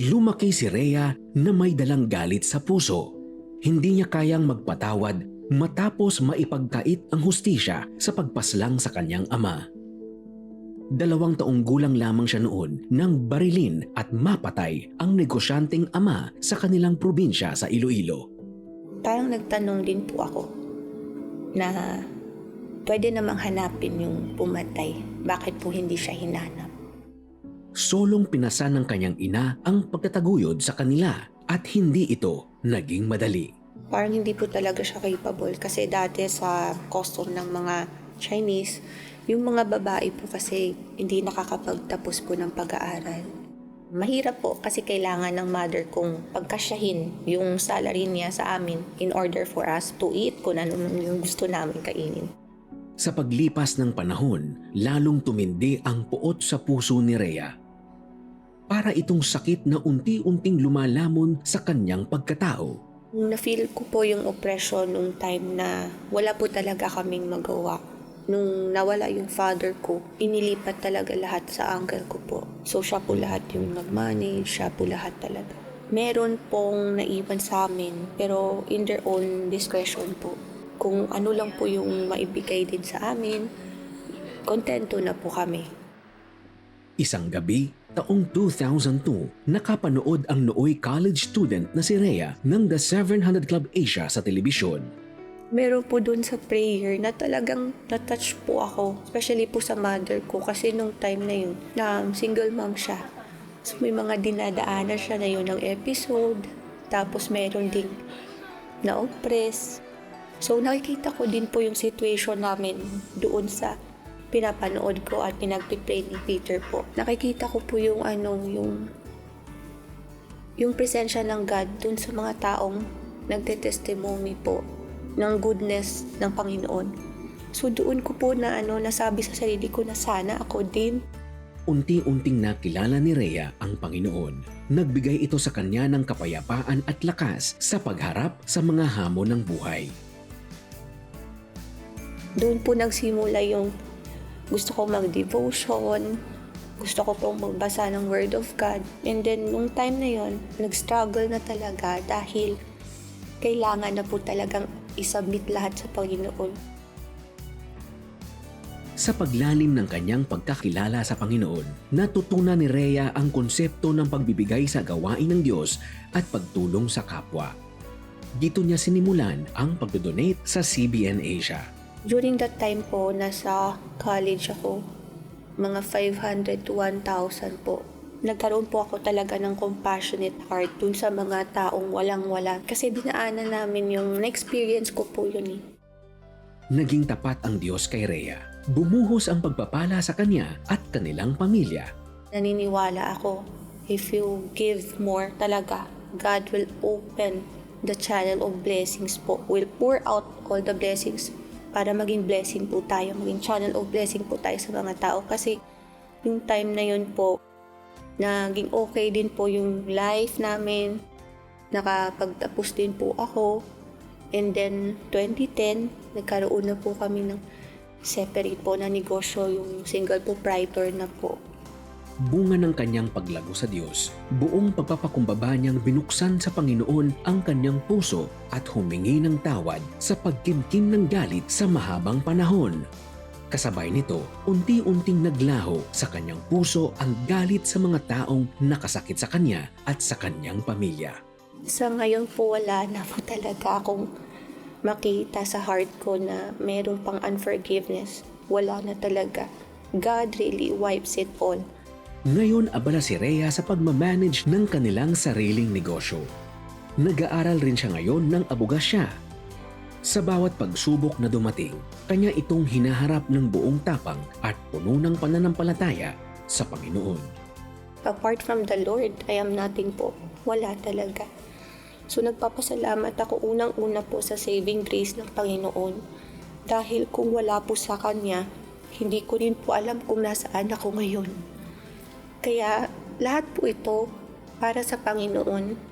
Lumaki si Rhea na may dalang galit sa puso. Hindi niya kayang magpatawad matapos maipagkait ang hustisya sa pagpaslang sa kanyang ama. Dalawang taong gulang lamang siya noon nang barilin at mapatay ang negosyanteng ama sa kanilang probinsya sa Iloilo. Parang nagtanong din po ako na pwede namang hanapin yung pumatay. Bakit po hindi siya hinanap? Solong pinasan ng kanyang ina ang pagtataguyod sa kanila at hindi ito naging madali. Parang hindi po talaga siya capable kasi dati sa custom ng mga Chinese, yung mga babae po kasi hindi nakakapagtapos po ng pag-aaral. Mahirap po kasi kailangan ng mother kong pagkasyahin yung salary niya sa amin in order for us to eat kung ano yung gusto namin kainin. Sa paglipas ng panahon, lalong tumindi ang puot sa puso ni Rhea. Para itong sakit na unti-unting lumalamon sa kanyang pagkatao. Na-feel ko po yung oppression nung time na wala po talaga kaming magawa. Nung nawala yung father ko, inilipat talaga lahat sa uncle ko po. So siya po lahat yung nag-manage, siya po lahat talaga. Meron pong naiwan sa amin, pero in their own discretion po. Kung ano lang po yung maibigay din sa amin, kontento na po kami. Isang gabi, taong 2002, nakapanood ang nooy college student na si Rhea ng The 700 Club Asia sa telebisyon. Meron po dun sa prayer na talagang na-touch po ako. Especially po sa mother ko kasi nung time na yun, na single mom siya. So may mga dinadaanan siya na yun ng episode. Tapos meron ding na-oppress. So nakikita ko din po yung situation namin doon sa pinapanood ko at pinagpipray ni Peter po. Nakikita ko po yung ano, yung yung presensya ng God dun sa mga taong nagte-testimony po ng goodness ng Panginoon. So doon ko po na ano, nasabi sa sarili ko na sana ako din. Unti-unting nakilala ni Rhea ang Panginoon. Nagbigay ito sa kanya ng kapayapaan at lakas sa pagharap sa mga hamon ng buhay. Doon po nagsimula yung gusto ko mag-devotion, gusto ko pong magbasa ng Word of God. And then, nung time na yon nag-struggle na talaga dahil kailangan na po talagang isubmit lahat sa Panginoon. Sa paglalim ng kanyang pagkakilala sa Panginoon, natutunan ni Rhea ang konsepto ng pagbibigay sa gawain ng Diyos at pagtulong sa kapwa. Dito niya sinimulan ang pagdodonate sa CBN Asia. During that time po, nasa college ako, mga 500 to 1,000 po. Nagkaroon po ako talaga ng compassionate heart dun sa mga taong walang-wala. Kasi dinaanan namin yung na-experience ko po yun eh. Naging tapat ang Diyos kay Rhea. Bumuhos ang pagpapala sa kanya at kanilang pamilya. Naniniwala ako, if you give more talaga, God will open the channel of blessings po. Will pour out all the blessings para maging blessing po tayo, maging channel of blessing po tayo sa mga tao. Kasi yung time na yun po, naging okay din po yung life namin. Nakapagtapos din po ako. And then, 2010, nagkaroon na po kami ng separate po na negosyo, yung single proprietor na po. Bunga ng kanyang paglago sa Diyos, buong pagpapakumbaba niyang binuksan sa Panginoon ang kanyang puso at humingi ng tawad sa pagkimkim ng galit sa mahabang panahon. Kasabay nito, unti-unting naglaho sa kanyang puso ang galit sa mga taong nakasakit sa kanya at sa kanyang pamilya. Sa ngayon po wala na po talaga akong makita sa heart ko na meron pang unforgiveness. Wala na talaga. God really wipes it all. Ngayon abala si Rhea sa pagmamanage ng kanilang sariling negosyo. Nag-aaral rin siya ngayon ng abogasya. Sa bawat pagsubok na dumating, kanya itong hinaharap ng buong tapang at puno ng pananampalataya sa Panginoon. Apart from the Lord, I am nothing po. Wala talaga. So nagpapasalamat ako unang-una po sa saving grace ng Panginoon. Dahil kung wala po sa Kanya, hindi ko rin po alam kung nasaan ako ngayon. Kaya lahat po ito para sa Panginoon